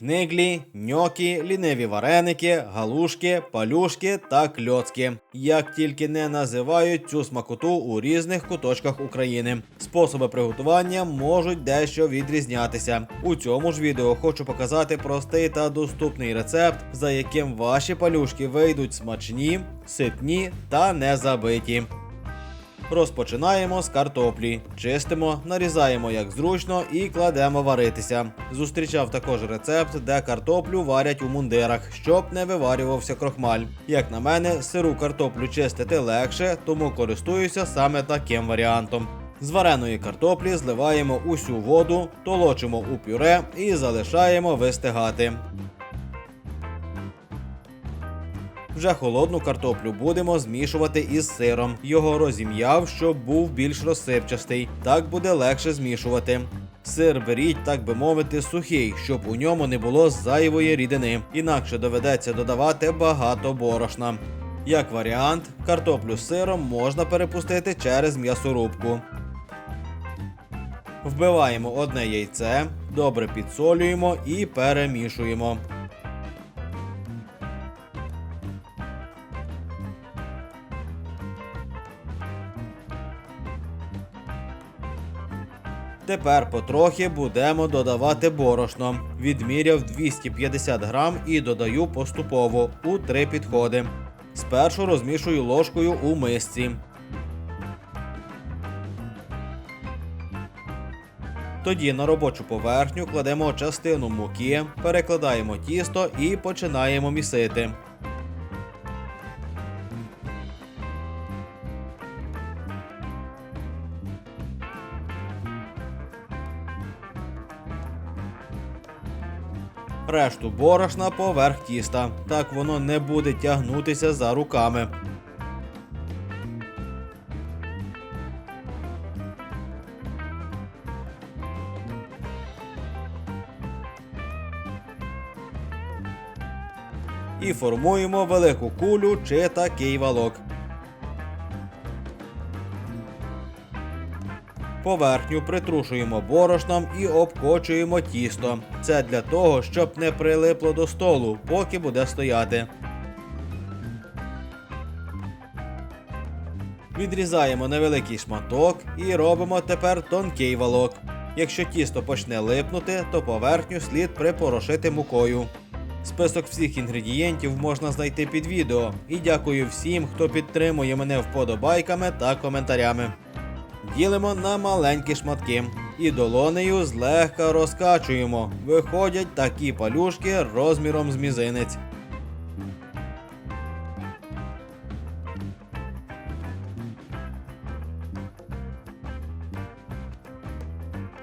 Книглі, ньокі, ліниві вареники, галушки, палюшки та кльоцки. Як тільки не називають цю смакоту у різних куточках України. Способи приготування можуть дещо відрізнятися. У цьому ж відео хочу показати простий та доступний рецепт, за яким ваші палюшки вийдуть смачні, ситні та не забиті. Розпочинаємо з картоплі. Чистимо, нарізаємо як зручно і кладемо варитися. Зустрічав також рецепт, де картоплю варять у мундирах, щоб не виварювався крохмаль. Як на мене, сиру картоплю чистити легше, тому користуюся саме таким варіантом. З вареної картоплі зливаємо усю воду, толочимо у пюре і залишаємо вистигати. Вже холодну картоплю будемо змішувати із сиром. Його розім'яв, щоб був більш розсипчастий. Так буде легше змішувати. Сир беріть, так би мовити, сухий, щоб у ньому не було зайвої рідини. Інакше доведеться додавати багато борошна. Як варіант, картоплю з сиром можна перепустити через м'ясорубку. Вбиваємо одне яйце, добре підсолюємо і перемішуємо. Тепер потрохи будемо додавати борошно. Відміряв 250 грам і додаю поступово у три підходи. Спершу розмішую ложкою у мисці. Тоді на робочу поверхню кладемо частину муки, перекладаємо тісто і починаємо місити. Решту борошна поверх тіста. Так воно не буде тягнутися за руками. І формуємо велику кулю чи такий валок. Поверхню притрушуємо борошном і обкочуємо тісто. Це для того, щоб не прилипло до столу, поки буде стояти. Відрізаємо невеликий шматок і робимо тепер тонкий валок. Якщо тісто почне липнути, то поверхню слід припорошити мукою. Список всіх інгредієнтів можна знайти під відео. І дякую всім, хто підтримує мене вподобайками та коментарями. Ділимо на маленькі шматки і долонею злегка розкачуємо. Виходять такі палюшки розміром з мізинець.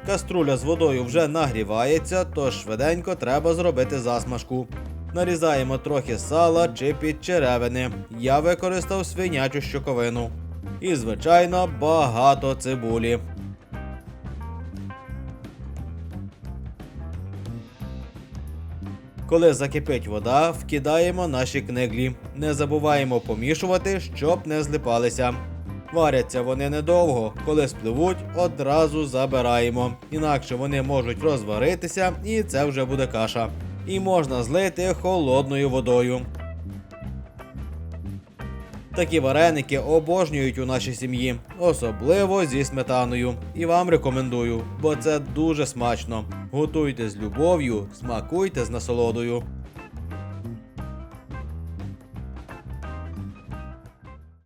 Каструля з водою вже нагрівається, тож швиденько треба зробити засмажку. Нарізаємо трохи сала чи підчеревини. Я використав свинячу щоковину. І, звичайно, багато цибулі. Коли закипить вода, вкидаємо наші книглі. Не забуваємо помішувати, щоб не злипалися. Варяться вони недовго, коли спливуть, одразу забираємо. Інакше вони можуть розваритися, і це вже буде каша. І можна злити холодною водою. Такі вареники обожнюють у нашій сім'ї, особливо зі сметаною. І вам рекомендую, бо це дуже смачно. Готуйте з любов'ю, смакуйте з насолодою.